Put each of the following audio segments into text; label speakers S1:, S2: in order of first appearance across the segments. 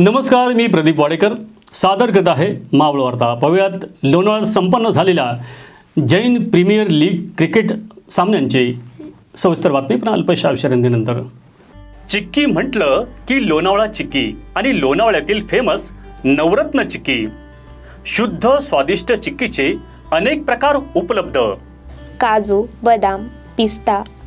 S1: नमस्कार मी प्रदीप वाडेकर. सादर करत आहे मावळ वार्ता. पाहूयात लोणावळ्यात संपन्न झालेल्या जैन प्रीमियर लीग क्रिकेट सामन्यांची सविस्तर बातमी पण अल्पशा विश्रांतीनंतर चिक्की म्हटलं की लोणावळा चिक्की आणि लोणावळ्यातील फेमस नवरत्न चिक्की. शुद्ध स्वादिष्ट चिक्कीचे अनेक प्रकार उपलब्ध.
S2: काजू बदाम पिस्ता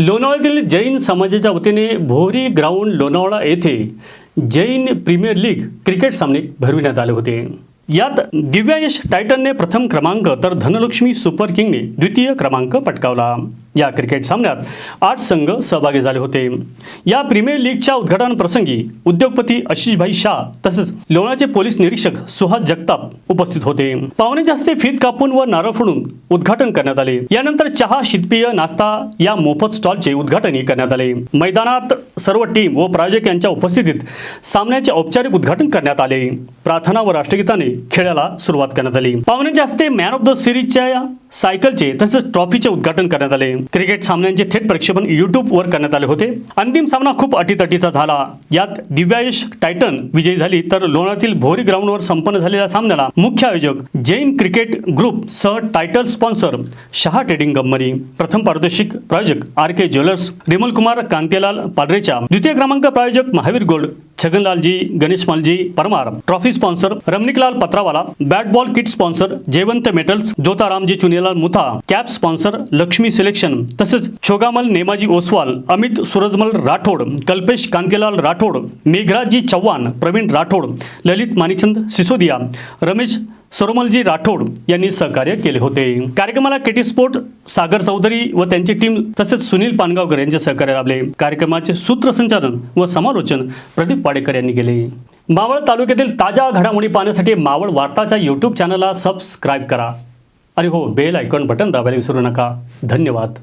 S1: लोणावळ्यातील जैन समाजाच्या वतीने भोरी ग्राउंड लोणावळा येथे जैन प्रीमियर लीग क्रिकेट सामने भरविण्यात आले होते. यात दिव्यायश टायटनने प्रथम क्रमांक तर धनलक्ष्मी सुपर किंगने द्वितीय क्रमांक पटकावला. या क्रिकेट सामन्यात आठ संघ सहभागी झाले होते. या प्रीमियर लीगच्या उद्घाटन प्रसंगी उद्योगपती आशिषभाई शाह तसेच लोणाचे पोलीस निरीक्षक सुहास जगताप उपस्थित होते. पाहुण्यांच्या हस्ते फीत कापून व नारळ फोडून उद्घाटन करण्यात आले. यानंतर चहा शीतपेय नाश्ता या मोफत स्टॉलचे उद्घाटनही करण्यात आले. मैदानात सर्व टीम व प्रायोजक यांच्या उपस्थितीत सामन्याचे औपचारिक उद्घाटन करण्यात आले. प्रार्थना व राष्ट्रगीताने खेळाला सुरुवात करण्यात आली. पाहुण्यांच्या हस्ते मॅन ऑफ द सिरीजच्या सायकलचे तसेच ट्रॉफीचे उद्घाटन करण्यात आले. क्रिकेट सामन्यांचे थेट प्रक्षेपण युट्यूब वर करण्यात आले होते. अंतिम सामना खूप अटीतटीचा झाला. यात दिव्यायश टायटन विजयी झाली तर लोणातील भोरी ग्राउंडवर संपन्न झालेल्या सामन्याला मुख्य आयोजक जैन क्रिकेट ग्रुप सह title sponsor Shah trading company प्रथम पारितोषिक प्रायोजक R K jewellers Rimal Kumar Kantilal पाडरेच्या द्वितीय क्रमांक प्रायोजक Mahavir gold Chhaganlalji Ganeshmalji Parmar. Trophy sponsor Ramniklal Patrawala. Bat ball kit sponsor Jaywant metals Jotaramji Chunilal Mutha. Cap sponsor Laxmi selection तसेच छोगामल नेमाजी ओसवाल अमित सूरजमल राठोड कल्पेश कांतीलाल राठोड मेघराजजी चव्हाण प्रवीण राठोड ललित मानिचंद सिसोदिया रमेश सरोमलजी राठोड यांनी सहकार्य केले होते. कार्यक्रमाला केटी स्पोर्ट सागर चौधरी व त्यांची टीम तसेच सुनील पानगावकर यांचे सहकार्य लाभले. कार्यक्रमाचे सूत्रसंचालन व समालोचन प्रदीप पाडेकर यांनी केले. मावळ तालुक्यातील ताज्या घडामोडी पाहण्यासाठी मावळ वार्ताच्या यूट्यूब चॅनलला सबस्क्राईब करा. आणि हो बेल आयकॉन बटन दाबायला विसरू नका. धन्यवाद.